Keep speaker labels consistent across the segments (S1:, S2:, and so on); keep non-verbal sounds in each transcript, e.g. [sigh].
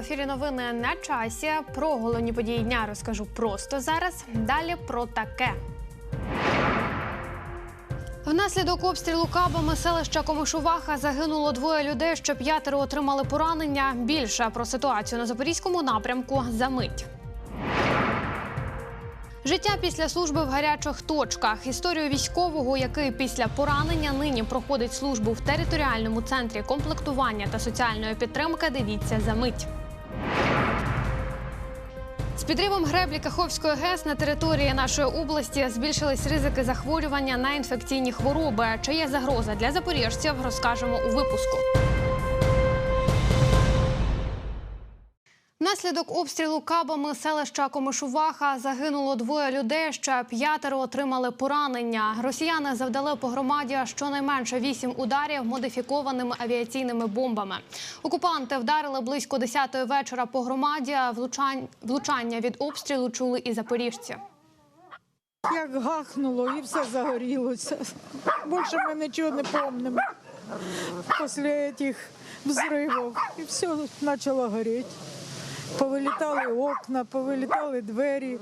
S1: Ефірі. Новини на часі. Про головні події дня розкажу просто зараз. Далі про таке. Внаслідок обстрілу кабами селища Комишуваха загинуло двоє людей. Ще п'ятеро отримали поранення. Більше про ситуацію на запорізькому напрямку за мить. Життя після служби в гарячих точках. Історію військового, який після поранення нині проходить службу в територіальному центрі комплектування та соціальної підтримки. Дивіться за мить. З підривом греблі Каховської ГЕС на території нашої області збільшились ризики захворювання на інфекційні хвороби. Чи є загроза для запоріжців, розкажемо у випуску. Внаслідок обстрілу кабами селища Комишуваха загинуло двоє людей. Ще п'ятеро отримали поранення. Росіяни завдали по громаді щонайменше вісім ударів модифікованими авіаційними бомбами. Окупанти вдарили близько 10-ї вечора по громаді. Влучання від обстрілу чули і запоріжці.
S2: Як гахнуло і все загорілося. Більше ми нічого не пам'ятаємо. Після цих взривів і все почало горіти. Повилітали окна, повилітали двері,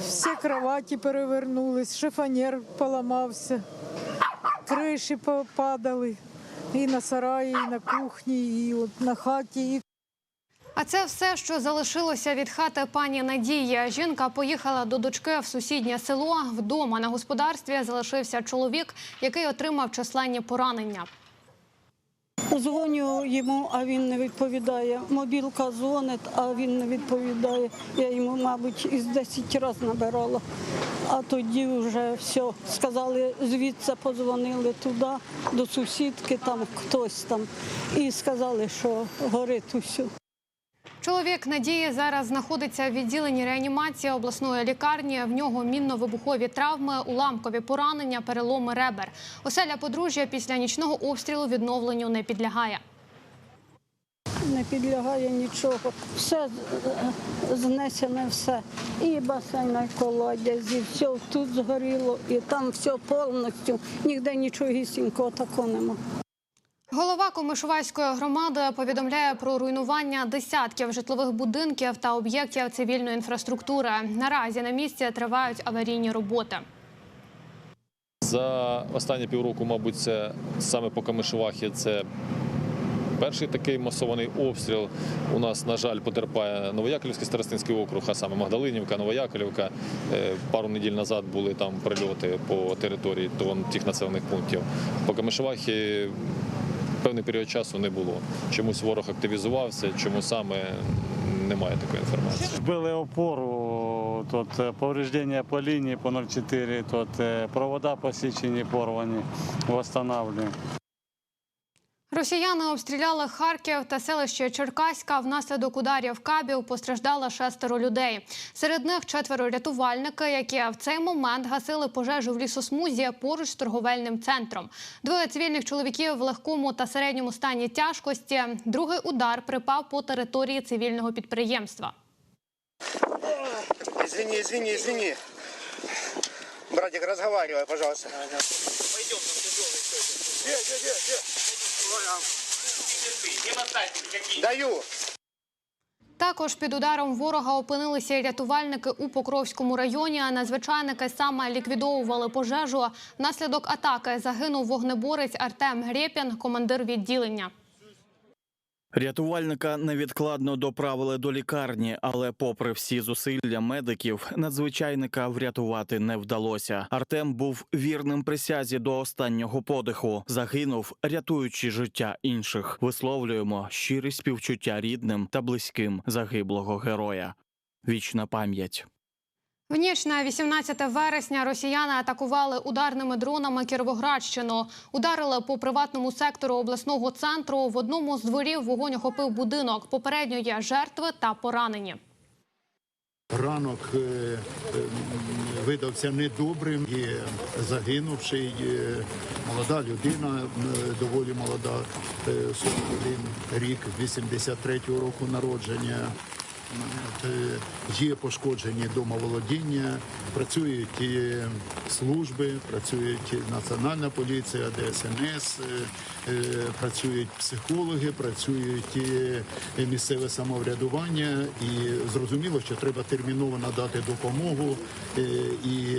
S2: всі кроваті перевернулись, шифонер поламався, криші попадали і на сараї, і на кухні, і от на хаті.
S1: А це все, що залишилося від хати пані Надії. Жінка поїхала до дочки в сусіднє село. Вдома на господарстві залишився чоловік, який отримав численні поранення.
S3: Дзвоню йому, а він не відповідає. Мобілка дзвонить, а він не відповідає. Я йому, мабуть, із 10 разів набирала. А тоді вже все. Сказали, звідси подзвонили туди, до сусідки, там хтось там. І сказали, що горить усе.
S1: Чоловік Надії зараз знаходиться в відділенні реанімації обласної лікарні. В нього мінно-вибухові травми, уламкові поранення, переломи ребер. Оселя подружжя після нічного обстрілу відновленню не підлягає.
S3: Не підлягає нічого. Все знесене все. І басейн, і колодязь, і все тут згоріло, і там все повністю. Ніде нічогісінького такого нема.
S1: Голова Комишувальської громади повідомляє про руйнування десятків житлових будинків та об'єктів цивільної інфраструктури. Наразі на місці тривають аварійні роботи.
S4: За останні півроку, мабуть, це саме по Камишувахі це перший такий масований обстріл. У нас, на жаль, потерпає Новояковлівський старостинський округ, а саме Магдалинівка, Новояковлівка. Е, Пару неділь назад були там прильоти по території тих населених пунктів. По Камишувахі певний період часу не було. Чомусь ворог активізувався, чому саме немає такої інформації.
S5: Вбили опору, тут е, повреждення по лінії по 0,4, тут е, провода посічені, порвані, восстанавлюємо.
S1: Росіяни обстріляли Харків та селище Черкаська. Внаслідок ударів кабів постраждало шестеро людей. Серед них четверо рятувальники, які в цей момент гасили пожежу в лісосмузі поруч з торговельним центром. Двоє цивільних чоловіків в легкому та середньому стані тяжкості. Другий удар припав по території цивільного підприємства.
S6: Извини, извини, извини. Братик, разговаривай, пожалуйста. Пойдем, Где, где, где, где? Даю.
S1: Також під ударом ворога опинилися рятувальники у Покровському районі. А Надзвичайники саме ліквідовували пожежу. Внаслідок атаки загинув вогнеборець Артем Грєпін, командир відділення.
S7: Рятувальника невідкладно доправили до лікарні, але, попри всі зусилля медиків, надзвичайника врятувати не вдалося. Артем був вірним присязі до останнього подиху. Загинув, рятуючи життя інших. Висловлюємо щирі співчуття рідним та близьким загиблого героя. Вічна пам'ять.
S1: В ніч на 18 вересня росіяни атакували ударними дронами Кіровоградщину. Ударили по приватному сектору обласного центру. В одному з дворів вогонь охопив будинок. Попередньо є жертви та поранені.
S8: Ранок е, е, видався недобрим. Є загинувший е, молода людина, е, доволі молода, е, 41 рік, 83-го року народження. Є пошкоджені домоволодіння, працюють служби, працюють Національна поліція, ДСНС, е, е, працюють психологи, працюють місцеве самоврядування. І зрозуміло, що треба терміново надати допомогу е, і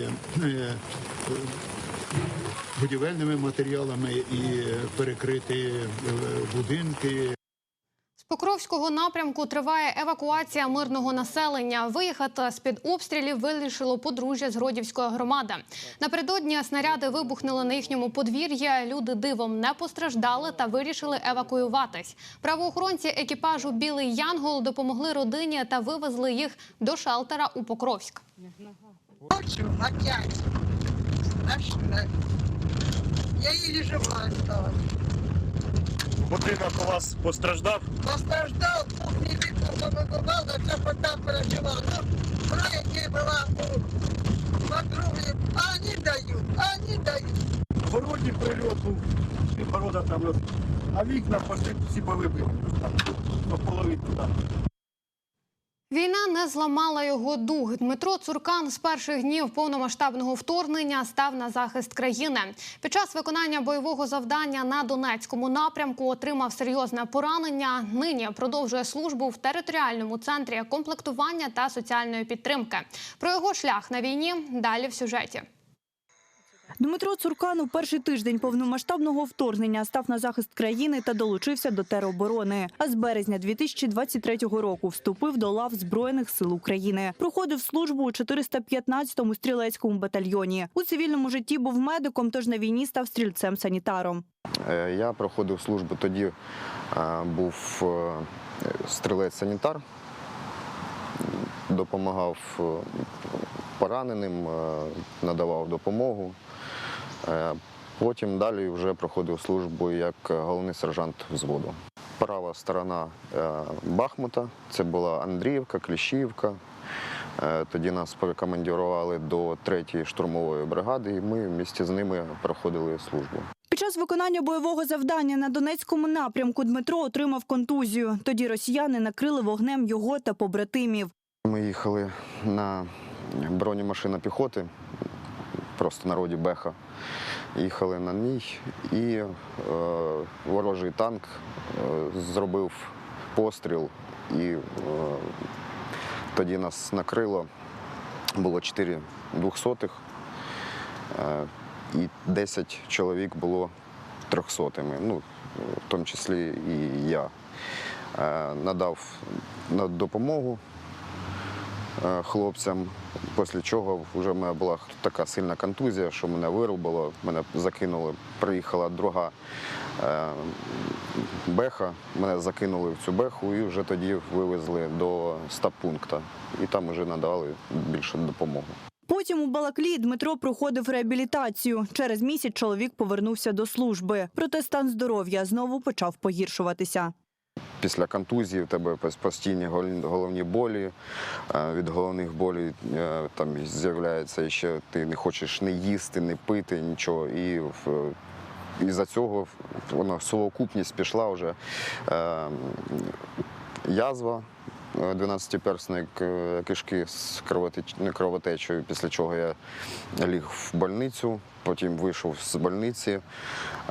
S8: будівельними матеріалами і перекрити будинки.
S1: З Покровського напрямку триває евакуація мирного населення. Виїхати з-під обстрілів вирішило подружжя з Гродівської громади. Напередодні снаряди вибухнули на їхньому подвір'ї. Люди дивом не постраждали та вирішили евакуюватись. Правоохоронці екіпажу Білий Янгол допомогли родині та вивезли їх до шелтера у Покровськ.
S9: Ночью опять. Я еле жива осталась.
S6: Будинок у вас постраждав?
S9: Постраждал, кухни вікна повибивала, вся вода переживав. Ну, проекти была ну, подруги. А они дают, а они дают.
S6: В городі прильот був, і города там, а вікна пошли всі повибили. Там, до половини туди.
S1: Війна не зламала його дух. Дмитро Цуркан з перших днів повномасштабного вторгнення став на захист країни. Під час виконання бойового завдання на Донецькому напрямку отримав серйозне поранення. Нині продовжує службу в територіальному центрі комплектування та соціальної підтримки. Про його шлях на війні далі в сюжеті.
S10: Дмитро Цуркан у перший тиждень повномасштабного вторгнення став на захист країни та долучився до тероборони. А з березня 2023 року вступив до лав Збройних сил України. Проходив службу у 415-му стрілецькому батальйоні. У цивільному житті був медиком, тож на війні став стрільцем-санітаром.
S11: Е, Я проходив службу тоді, е, був е, стрілець-санітар, допомагав пораненим, надавав допомогу. Е, Потім далі вже проходив службу як головний сержант взводу. Права сторона е, Бахмута це була Андріївка, Кліщівка. Е, Тоді нас перекомандірували до 3-ї штурмової бригади, і ми в місті з ними проходили службу.
S10: Під час виконання бойового завдання на Донецькому напрямку Дмитро отримав контузію. Тоді росіяни накрили вогнем його та побратимів.
S11: Ми їхали на бронемашина піхоти, просто народі Беха. Їхали на ній, і е, ворожий танк е, зробив постріл, і е, тоді нас накрило. Було 4 двохсотих, е, і 10 чоловік було трьохсотими, ну, в тому числі і я. Е, надав на допомогу хлопцям, після чого вже в мене була така сильна контузія, що мене вирубило, мене закинули, приїхала друга е, беха, мене закинули в цю беху і вже тоді вивезли до стаб-пункту. І там вже надали більше допомогу.
S10: Потім у Балаклії Дмитро проходив реабілітацію. Через місяць чоловік повернувся до служби. Проте стан здоров'я знову почав погіршуватися.
S11: Після контузії в тебе постійні головні болі. Е, Від головних болей е, там з'являється ще ти не хочеш не їсти, не пити, нічого. І в- із-за цього вона совокупність пішла вже е, язва. 12-персної к- кишки з кровотеч- кровотечею, після чого я ліг в больницю, потім вийшов з больниці,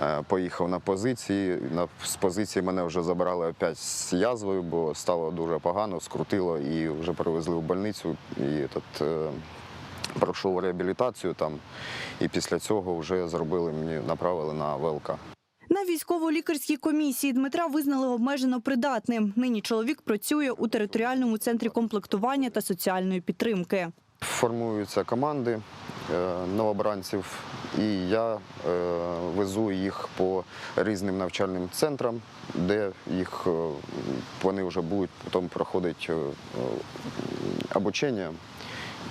S11: е, поїхав на позиції. З позиції мене вже забрали опять з язвою, бо стало дуже погано, скрутило і вже перевезли в больницю. І тут, е, пройшов реабілітацію там, і після цього вже зробили мені, направили на ВЛК.
S10: Військово-лікарській комісії Дмитра визнали обмежено придатним. Нині чоловік працює у територіальному центрі комплектування та соціальної підтримки.
S11: Формуються команди е, новобранців, і я е, везу їх по різним навчальним центрам, де їх е, вони вже будуть потім проходити обучення,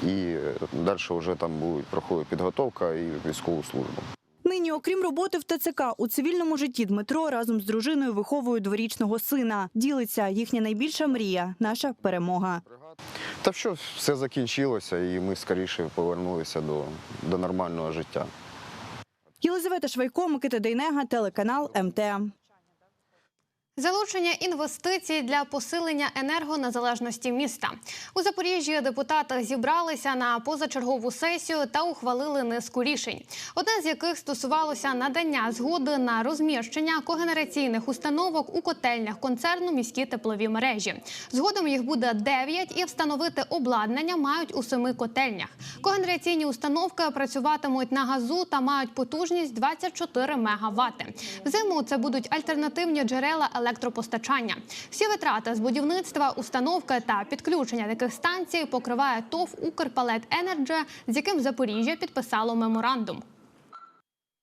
S11: і далі вже там будуть проходити підготовка і військову службу.
S10: Нині, окрім роботи в ТЦК, у цивільному житті Дмитро разом з дружиною виховує дворічного сина. Ділиться їхня найбільша мрія наша перемога.
S11: Та що все закінчилося, і ми скоріше повернулися до, до нормального життя.
S10: Єлизавета Швайко, Микита Дейнега, телеканал МТ.
S1: Залучення інвестицій для посилення енергонезалежності міста у Запоріжжі. Депутати зібралися на позачергову сесію та ухвалили низку рішень. Одне з яких стосувалося надання згоди на розміщення когенераційних установок у котельнях концерну міські теплові мережі. Згодом їх буде 9 і встановити обладнання мають у семи котельнях. Когенераційні установки працюватимуть на газу та мають потужність 24 МВт. Взиму це будуть альтернативні джерела електропостачання. Всі витрати з будівництва, установки та підключення таких станцій покриває ТОВ Укрпалет Енерджа», з яким Запоріжжя підписало меморандум.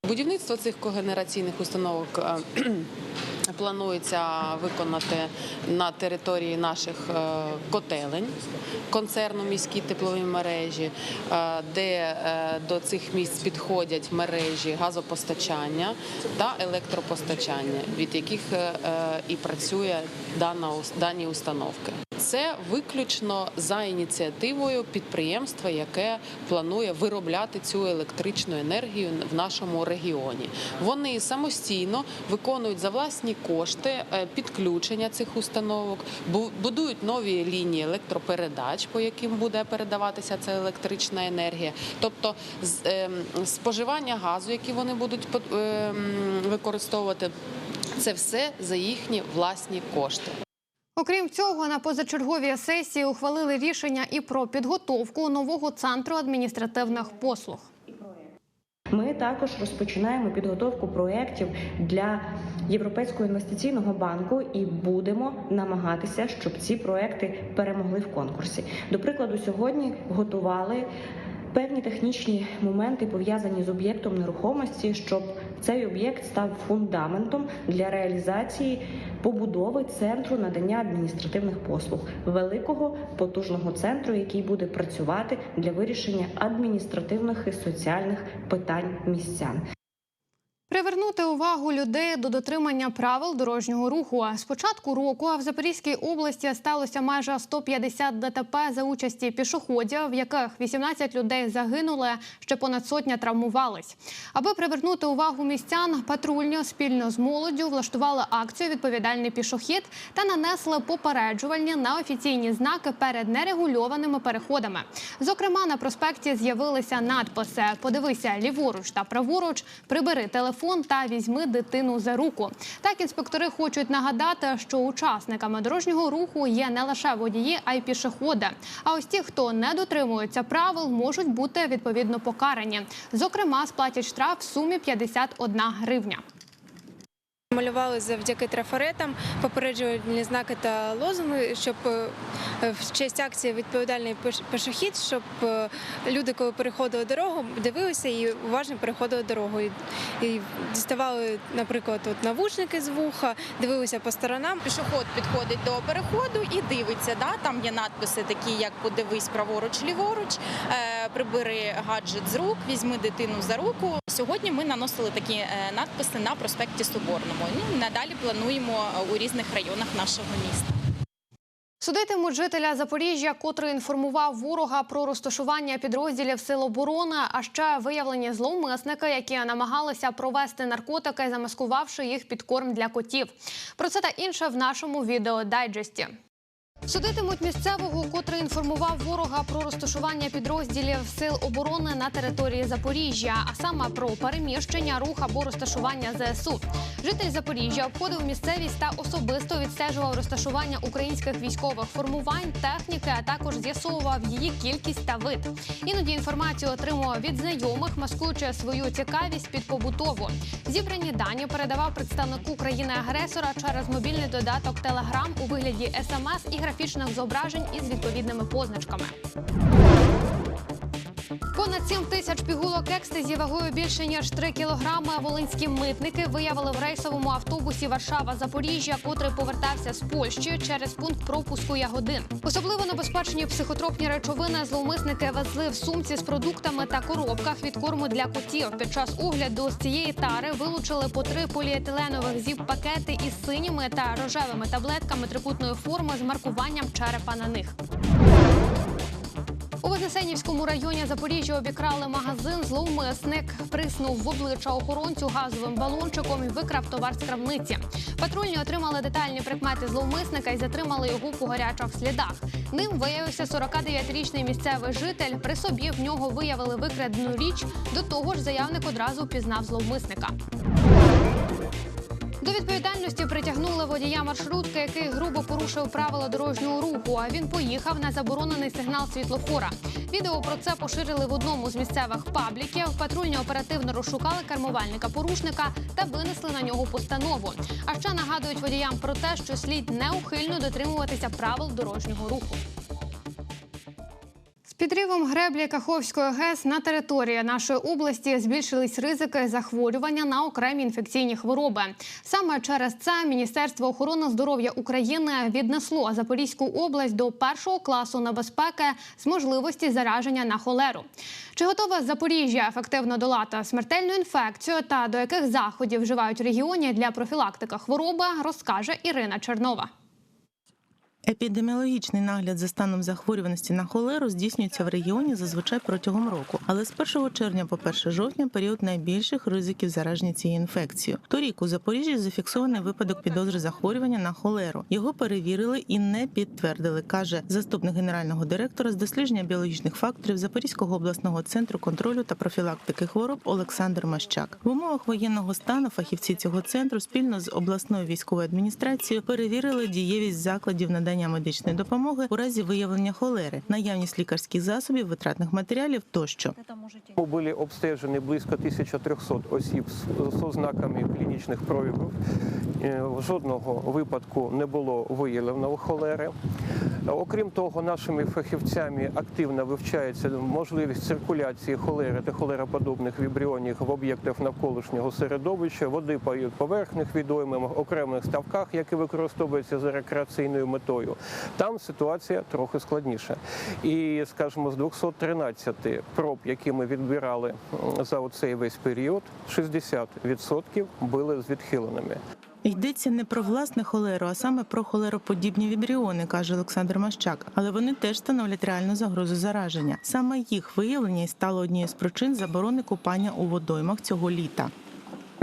S12: Будівництво цих когенераційних установок е, [clears throat] планується виконати на території наших е, котелень концерну міські теплові мережі, е, де до цих місць підходять мережі газопостачання та електропостачання, від яких і працює дані установки. Це виключно за ініціативою підприємства, яке планує виробляти цю електричну енергію в нашому регіоні. Вони самостійно виконують за власні кошти е, підключення цих установок, бу- будують нові лінії електропередач, по яким буде передаватися ця електрична енергія. Тобто ем, споживання газу, який вони будуть ем, використовувати, це все за їхні власні кошти.
S1: Окрім цього, на позачерговій сесії ухвалили рішення і про підготовку нового центру адміністративних послуг.
S13: Ми також розпочинаємо підготовку проєктів для Європейського інвестиційного банку і будемо намагатися, щоб ці проекти перемогли в конкурсі. До прикладу, сьогодні готували певні технічні моменти пов'язані з об'єктом нерухомості, щоб цей об'єкт став фундаментом для реалізації побудови центру надання адміністративних послуг, великого потужного центру, який буде працювати для вирішення адміністративних і соціальних питань містян.
S1: Привернути увагу людей до дотримання правил дорожнього руху. З початку року в Запорізькій області сталося майже 150 ДТП за участі пішоходів, в яких 18 людей загинули, ще понад сотня травмувались. Аби привернути увагу містян, патрульні спільно з молоддю влаштували акцію Відповідальний пішохід та нанесли попереджувальні на офіційні знаки перед нерегульованими переходами. Зокрема, на проспекті з'явилися надписи Подивися ліворуч та праворуч, прибери телефон та візьми дитину за руку. Так інспектори хочуть нагадати, що учасниками дорожнього руху є не лише водії, а й пішоходи. А ось ті, хто не дотримується правил, можуть бути відповідно покарані. Зокрема, сплатять штраф в сумі 51 гривня.
S14: Малювали завдяки трафаретам, попереджувальні знаки та лозунги, щоб е, в честь акції відповідальний пеш- пішохід, щоб е, люди, коли переходили дорогу, дивилися і уважно переходили дорогу. І, діставали, наприклад, от навушники з вуха, дивилися по сторонам.
S15: Пішоход підходить до переходу і дивиться. Да? Там є надписи, такі як подивись праворуч, ліворуч, е, прибери гаджет з рук, візьми дитину за руку. Сьогодні ми наносили такі надписи на проспекті Соборному. Ну, надалі плануємо е, у різних районах нашого міста.
S1: Судитимуть жителя Запоріжжя, котрий інформував ворога про розташування підрозділів сил оборони, а ще виявлені зловмисники, які намагалися провести наркотики, замаскувавши їх під корм для котів. Про це та інше в нашому відеодайджесті. Судитимуть місцевого, котрий інформував ворога про розташування підрозділів сил оборони на території Запоріжжя, а саме про переміщення, рух або розташування ЗСУ. Житель Запоріжжя обходив місцевість та особисто відстежував розташування українських військових формувань, техніки, а також з'ясовував її кількість та вид. Іноді інформацію отримував від знайомих, маскуючи свою цікавість під побутову. Зібрані дані передавав представнику країни-агресора через мобільний додаток Telegram у вигляді смс і графічних зображень із відповідними позначками. Понад 7 тисяч пігулок екстазі вагою більше ніж 3 кілограми волинські митники виявили в рейсовому автобусі Варшава-Запоріжжя, котрий повертався з Польщі через пункт пропуску Ягодин. Особливо небезпечні психотропні речовини зловмисники везли в сумці з продуктами та коробках від корму для котів. Під час огляду з цієї тари вилучили по три поліетиленових зіп-пакети із синіми та рожевими таблетками трикутної форми з маркуванням черепа на них. У Вознесенівському районі Запоріжжя обікрали магазин. Зловмисник приснув в обличчя охоронцю газовим балончиком і викрав товар з крамниці. Патрульні отримали детальні прикмети зловмисника і затримали його по гарячих слідах. Ним виявився 49-річний місцевий житель. При собі в нього виявили викрадену річ. До того ж, заявник одразу впізнав зловмисника. До відповідальності притягнули водія маршрутки, який грубо порушив правила дорожнього руху. А він поїхав на заборонений сигнал світлофора. Відео про це поширили в одному з місцевих пабліків. Патрульні оперативно розшукали кермувальника порушника та винесли на нього постанову. А ще нагадують водіям про те, що слід неухильно дотримуватися правил дорожнього руху. Підривом греблі Каховської ГЕС на території нашої області збільшились ризики захворювання на окремі інфекційні хвороби. Саме через це Міністерство охорони здоров'я України віднесло Запорізьку область до першого класу небезпеки з можливості зараження на холеру. Чи готове Запоріжжя ефективно долати смертельну інфекцію та до яких заходів вживають в регіоні для профілактики хвороби, розкаже Ірина Чернова.
S16: Епідеміологічний нагляд за станом захворюваності на холеру здійснюється в регіоні зазвичай протягом року, але з 1 червня по 1 жовтня період найбільших ризиків зараження цією інфекцією. Торік у Запоріжжі зафіксований випадок підозри захворювання на холеру. Його перевірили і не підтвердили, каже заступник генерального директора з дослідження біологічних факторів Запорізького обласного центру контролю та профілактики хвороб Олександр Мащак. В умовах воєнного стану фахівці цього центру спільно з обласною військовою адміністрацією перевірили дієвість закладів надання медичної допомоги у разі виявлення холери, наявність лікарських засобів, витратних матеріалів тощо.
S17: Були обстежені близько 1300 осіб з ознаками клінічних проявів. Е, Жодного випадку не було виявлено холери. Окрім того, нашими фахівцями активно вивчається можливість циркуляції холери та холероподобних вібріонів в об'єктах навколишнього середовища, води по поверхних відоймах, окремих ставках, які використовуються за рекреаційною метою. Там ситуація трохи складніша. І, скажімо, з 213 проб, які ми відбирали за оцей весь період, 60% були з відхиленими.
S16: Йдеться не про власне холеру, а саме про холероподібні вібріони, каже Олександр Мащак. Але вони теж становлять реальну загрозу зараження. Саме їх виявлення і стало однією з причин заборони купання у водоймах цього літа.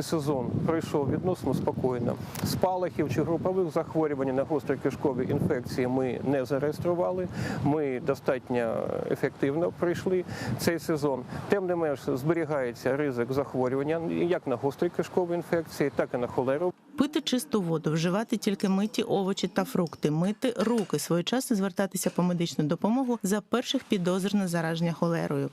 S17: Сезон пройшов відносно спокійно. Спалахів чи групових захворювань на гострі кишкові інфекції ми не зареєстрували. Ми достатньо ефективно пройшли цей сезон. Тим не менш зберігається ризик захворювання як на гострі кишкові інфекції, так і на холеру.
S16: Пити чисту воду, вживати тільки миті овочі та фрукти, мити руки, своєчасно звертатися по медичну допомогу за перших підозр на зараження холерою.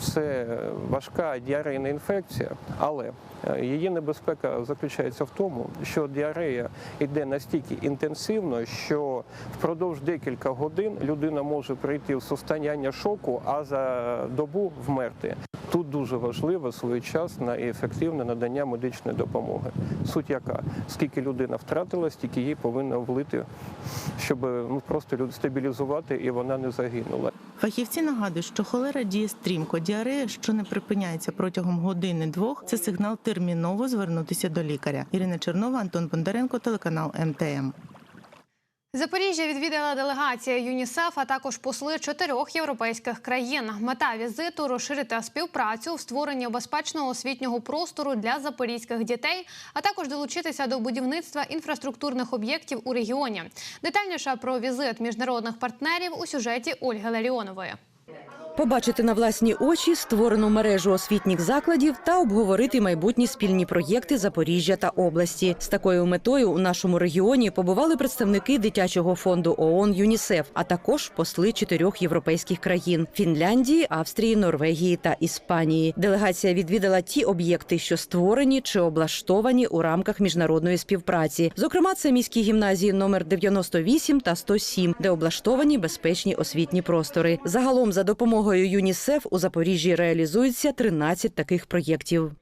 S17: Це важка діарейна інфекція, але е, її небезпека заключається в тому, що діарея йде настільки інтенсивно, що впродовж декілька годин людина може прийти в состояння шоку, а за добу вмерти. Тут дуже важливо своєчасне і ефективне надання медичної допомоги. Суть яка, скільки людина втратила, стільки їй повинно влити, щоб ну просто стабілізувати і вона не загинула.
S16: Фахівці нагадують, що холера діє стрімко. Діарея, що не припиняється протягом години-двох, це сигнал терміново звернутися до лікаря. Ірина Чернова, Антон Бондаренко, телеканал МТМ.
S1: Запоріжжя відвідала делегація ЮНІСЕФ, а також посли чотирьох європейських країн. Мета візиту розширити співпрацю в створенні безпечного освітнього простору для запорізьких дітей, а також долучитися до будівництва інфраструктурних об'єктів у регіоні. Детальніше про візит міжнародних партнерів у сюжеті Ольги Ларіонової.
S18: Побачити на власні очі створену мережу освітніх закладів та обговорити майбутні спільні проєкти Запоріжжя та області. З такою метою у нашому регіоні побували представники дитячого фонду ООН ЮНІСЕФ, а також посли чотирьох європейських країн: Фінляндії, Австрії, Норвегії та Іспанії. Делегація відвідала ті об'єкти, що створені чи облаштовані у рамках міжнародної співпраці. Зокрема, це міські гімназії номер 98 та 107, де облаштовані безпечні освітні простори. Загалом, за допомогою ЮНІСЕФ у Запоріжжі реалізується 13 таких проєктів.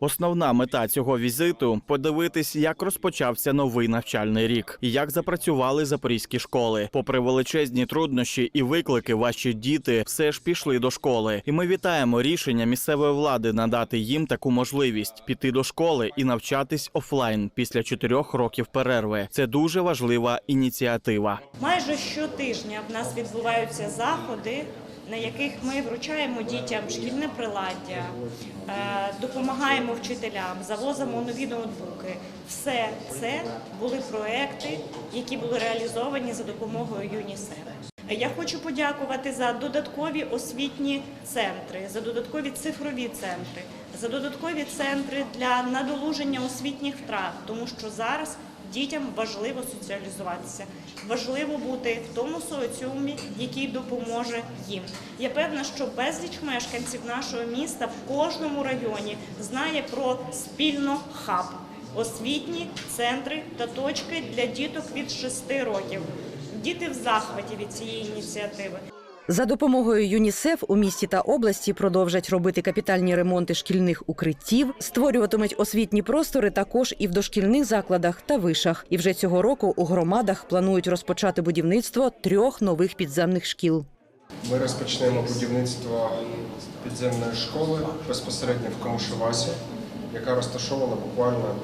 S7: Основна мета цього візиту подивитись, як розпочався новий навчальний рік і як запрацювали запорізькі школи. Попри величезні труднощі і виклики, ваші діти все ж пішли до школи. І ми вітаємо рішення місцевої влади надати їм таку можливість піти до школи і навчатись офлайн після чотирьох років перерви. Це дуже важлива ініціатива.
S19: Майже щотижня в нас відбуваються заходи, на яких ми вручаємо дітям шкільне приладдя, е, допомагаємо вчителям, завозимо нові ноутбуки. Все це були проекти, які були реалізовані за допомогою ЮНІСЕФ. Я хочу подякувати за додаткові освітні центри, за додаткові цифрові центри, за додаткові центри для надолуження освітніх втрат, тому що зараз дітям важливо соціалізуватися, важливо бути в тому соціумі, який допоможе їм. Я певна, що безліч мешканців нашого міста в кожному районі знає про спільно хаб, освітні центри та точки для діток від 6 років. Діти в захваті від цієї ініціативи.
S18: За допомогою ЮНІСЕФ у місті та області продовжать робити капітальні ремонти шкільних укриттів, створюватимуть освітні простори також і в дошкільних закладах та вишах. І вже цього року у громадах планують розпочати будівництво трьох нових підземних шкіл.
S20: Ми розпочнемо будівництво підземної школи безпосередньо в Камушевасі, яка розташована буквально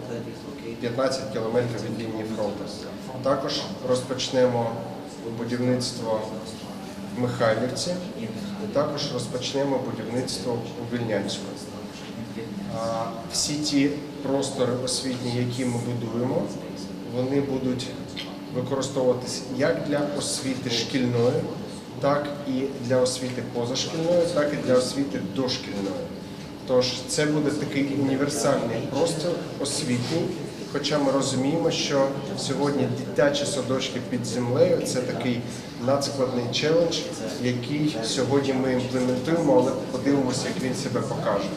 S20: 15 кілометрів від лінії фронту. Також розпочнемо будівництво Михайлівці і також розпочнемо будівництво у Вільнянську. Всі ті простори освітні, які ми будуємо, вони будуть використовуватись як для освіти шкільної, так і для освіти позашкільної, так і для освіти дошкільної. Тож це буде такий універсальний простір освітній, хоча ми розуміємо, що сьогодні дитячі садочки під землею це такий надскладний челендж, який сьогодні ми імплементуємо, але подивимося, як він себе покаже.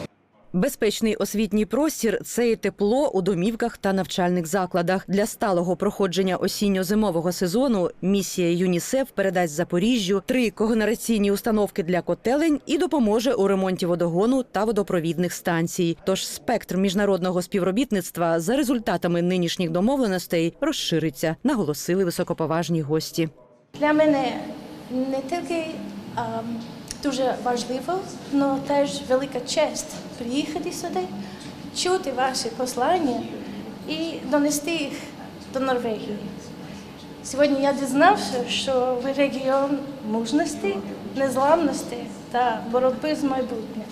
S18: Безпечний освітній простір це і тепло у домівках та навчальних закладах. Для сталого проходження осінньо-зимового сезону місія ЮНІСЕФ передасть Запоріжжю три когенераційні установки для котелень і допоможе у ремонті водогону та водопровідних станцій. Тож спектр міжнародного співробітництва за результатами нинішніх домовленостей розшириться, наголосили високоповажні гості.
S21: Для мене не тільки ем, дуже важливо, але теж велика честь приїхати сюди, чути ваші послання і донести їх до Норвегії. Сьогодні я дізнався, що ви регіон мужності, незламності та боротьби з майбутнім.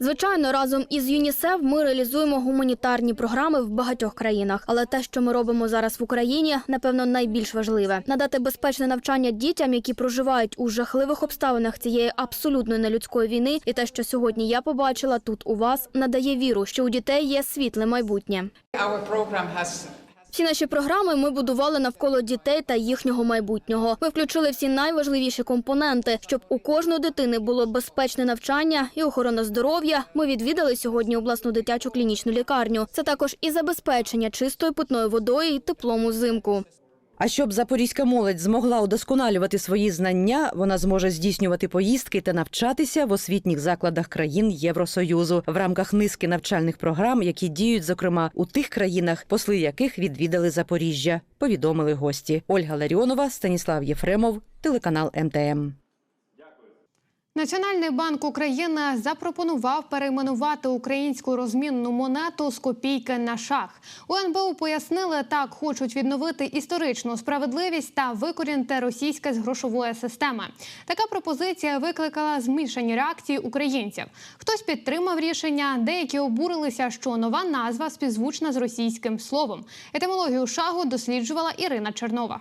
S22: Звичайно, разом із ЮНІСЕФ ми реалізуємо гуманітарні програми в багатьох країнах. Але те, що ми робимо зараз в Україні, напевно, найбільш важливе надати безпечне навчання дітям, які проживають у жахливих обставинах цієї абсолютно нелюдської війни. І те, що сьогодні я побачила тут у вас, надає віру, що у дітей є світле майбутнє. Всі наші програми ми будували навколо дітей та їхнього майбутнього. Ми включили всі найважливіші компоненти, щоб у кожної дитини було безпечне навчання і охорона здоров'я. Ми відвідали сьогодні обласну дитячу клінічну лікарню. Це також і забезпечення чистою питною водою і теплом узимку.
S18: А щоб запорізька молодь змогла удосконалювати свої знання, вона зможе здійснювати поїздки та навчатися в освітніх закладах країн Євросоюзу в рамках низки навчальних програм, які діють, зокрема, у тих країнах, посли яких відвідали Запоріжжя. Повідомили гості Ольга Ларіонова, Станіслав Єфремов, телеканал МТМ.
S1: Національний банк України запропонував перейменувати українську розмінну монету з копійки на шах. У НБУ пояснили, так хочуть відновити історичну справедливість та викорінити російське з грошової системи. Така пропозиція викликала змішані реакції українців. Хтось підтримав рішення, деякі обурилися, що нова назва співзвучна з російським словом. Етимологію шагу досліджувала Ірина Чернова.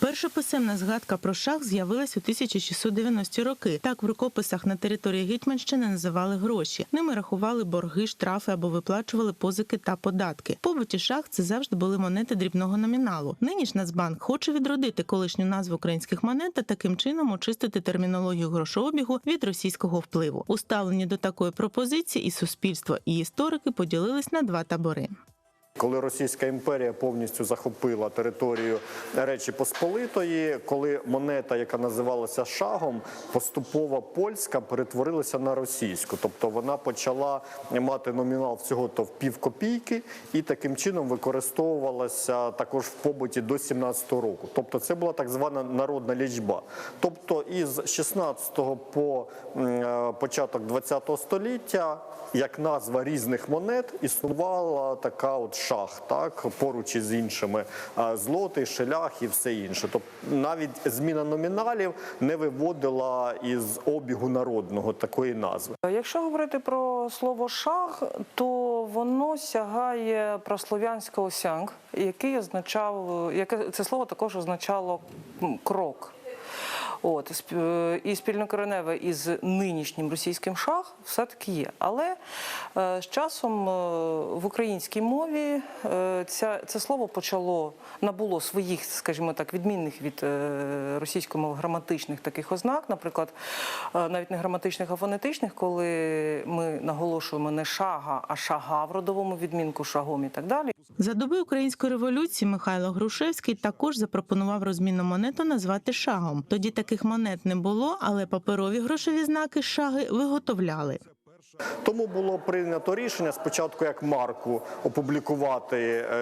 S16: Перша писемна згадка про шах з'явилась у 1690-ті роки. Так в рукописах на території Гетьманщини називали гроші. Ними рахували борги, штрафи або виплачували позики та податки. Побуті шах це завжди були монети дрібного номіналу. Нині ж Нацбанк хоче відродити колишню назву українських монет та таким чином очистити термінологію грошообігу від російського впливу. Уставлені до такої пропозиції і суспільство, і історики поділились на два табори.
S23: Коли Російська імперія повністю захопила територію Речі Посполитої, коли монета, яка називалася шагом, поступово польська перетворилася на російську, тобто вона почала мати номінал всього то в пів копійки, і таким чином використовувалася також в побуті до 17-го року. Тобто це була так звана народна лічба. Тобто із 16-го по е, початок 20-го століття як назва різних монет існувала така от шах, так поруч із іншими злотий, шелях і все інше. Тобто навіть зміна номіналів не виводила із обігу народного такої назви.
S24: Якщо говорити про слово шах, то воно сягає прослов'янського сянг, який означав, яке це слово також означало крок. От е, і спільнокореневе із нинішнім російським шах все-таки є. Але е, з часом е, в українській мові ця, це слово почало набуло своїх, скажімо так, відмінних від російської мови граматичних таких ознак, наприклад, навіть не граматичних, а фонетичних, коли ми наголошуємо не шага, а шага в родовому відмінку, шагом і так далі.
S16: За доби української революції Михайло Грушевський також запропонував розмінну монету назвати шагом. Тоді таких монет не було, але паперові грошові знаки шаги виготовляли.
S23: Тому було прийнято рішення спочатку як марку опублікувати е,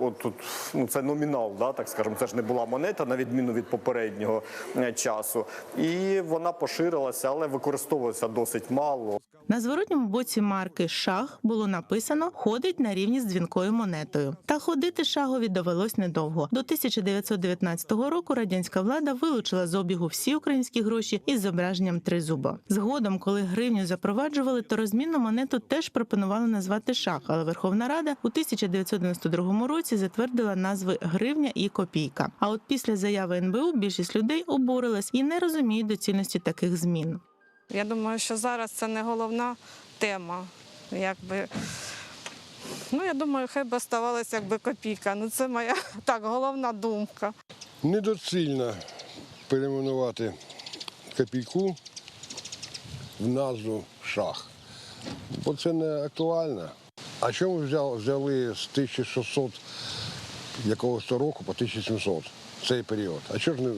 S23: от тут, ну це номінал, да, так скажемо, це ж не була монета на відміну від попереднього е, часу. І вона поширилася, але використовувалася досить мало.
S16: На зворотньому боці марки Шаг було написано ходить на рівні з дзвінкою монетою. Та ходити шагові довелось недовго. До 1919 року радянська влада вилучила з обігу всі українські гроші із зображенням тризуба. Згодом, коли гривню запроваджували, то розмінну монету теж пропонували назвати шах, але Верховна Рада у 1992 році затвердила назви гривня і копійка. А от після заяви НБУ більшість людей обурилась і не розуміють доцільності таких змін.
S25: Я думаю, що зараз це не головна тема. Якби. Ну, я думаю, хай би оставалася якби копійка. Ну, це моя [laughs] так, головна думка.
S26: Недоцільно перейменувати копійку в назву шах, бо це не актуально. А чому взяли, взяли з 1600 якогось року по 1700 цей період? А чого ж не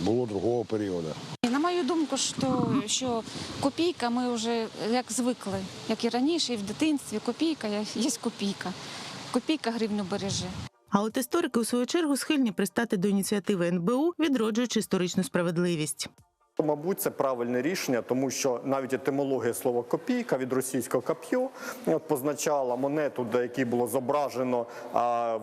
S26: було другого періоду?
S27: На мою думку, що, що копійка ми вже як звикли, як і раніше, і в дитинстві копійка є є копійка. Копійка гривню береже.
S16: А от історики у свою чергу схильні пристати до ініціативи НБУ, відроджуючи історичну справедливість.
S23: Мабуть, це правильне рішення, тому що навіть етимологія слова копійка від російського коп'ю от, позначала монету, де якій було зображено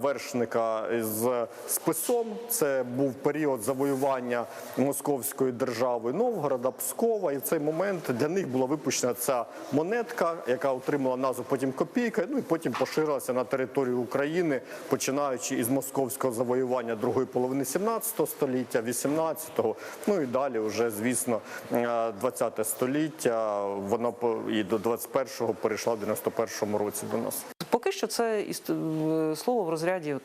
S23: вершника з списом. Це був період завоювання московської держави Новгорода, Пскова. І в цей момент для них була випущена ця монетка, яка отримала назву потім копійка. Ну і потім поширилася на територію України, починаючи із московського завоювання другої половини 17 століття, 18-го, ну і далі вже звісно, е, 20 століття, воно по- і до 21-го перейшла в 91-му році до нас.
S24: Поки що це слово в розряді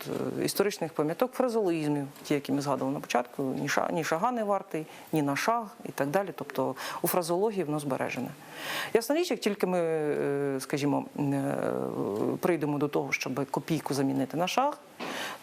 S24: історичних пам'яток, фразологізмів, ті, які ми згадували на початку, ні, ша, ні шага не вартий, ні на шаг і так далі. Тобто у фразології воно збережене. Ясна річ, як тільки ми, е, скажімо, е, прийдемо до того, щоб копійку замінити на шаг,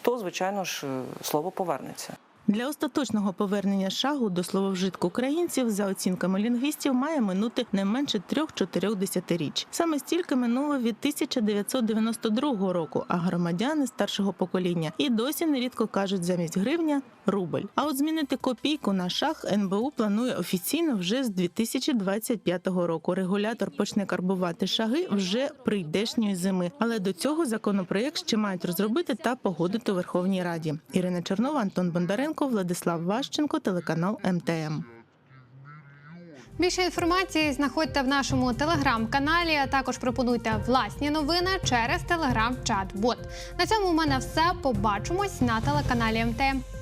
S24: то, звичайно ж, е, слово повернеться.
S16: Для остаточного повернення шагу до слововжитку українців, за оцінками лінгвістів, має минути не менше трьох-чотирьох десятиріч. Саме стільки минуло від 1992 року, а громадяни старшого покоління і досі нерідко кажуть замість гривня рубль. А от змінити копійку на шаг НБУ планує офіційно вже з 2025 року. Регулятор почне карбувати шаги вже прийдешньої зими. Але до цього законопроєкт ще мають розробити та погодити у Верховній Раді. Ірина Чернова, Антон Бондаренко, Владислав Ващенко, телеканал МТМ.
S1: Більше інформації знаходьте в нашому телеграм-каналі. а Також пропонуйте власні новини через телеграм-чат-бот. На цьому у мене все. Побачимось на телеканалі МТМ.